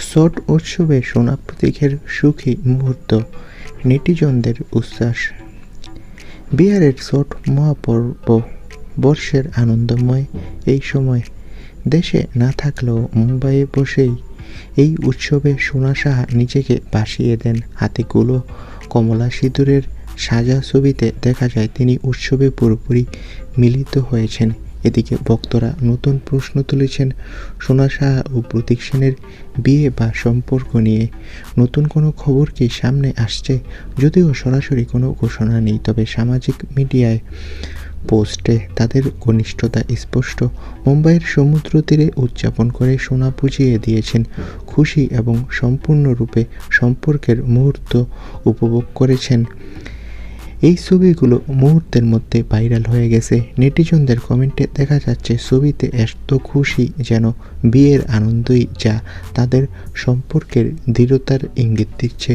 ছট উৎসবে সোনা প্রতীকের সুখী মুহূর্ত, নেটিজনদের উচ্ছ্বাস। বিহারের ছট মহাপর্ব বর্ষের আনন্দময় এই সময়। দেশে না থাকলেও মুম্বাইয়ে বসেই এই উৎসবে সোনা সাহা নিজেকে ভাসিয়ে দেন হাতে গুলো কমলা সিঁদুরের সাজা ছবিতে দেখা যায়, তিনি উৎসবে পুরোপুরি মিলিত হয়েছেন। এদিকে ভক্তরা নতুন প্রশ্ন তুলেছেন, সোনা সাহা ও প্রতীক সেনের বিয়ে বা সম্পর্ক নিয়ে। নতুন কোনো খবর কি সামনে আসছে? যদিও সরাসরি কোনো ঘোষণা নেই, তবে সামাজিক মিডিয়ায় পোস্টে তাদের ঘনিষ্ঠতা স্পষ্ট। মুম্বাইয়ের সমুদ্র তীরে উদযাপন করে সোনা বুঝিয়ে দিয়েছেন, খুশি এবং সম্পূর্ণরূপে সম্পর্কের মুহূর্ত উপভোগ করেছেন। এই ছবিগুলো মুহূর্তের মধ্যে ভাইরাল হয়ে গেছে। নেটিজনদের কমেন্টে দেখা যাচ্ছে, ছবিতে এত খুশি যেন বিয়ের আনন্দই যা তাদের সম্পর্কের দৃঢ়তার ইঙ্গিত দিচ্ছে।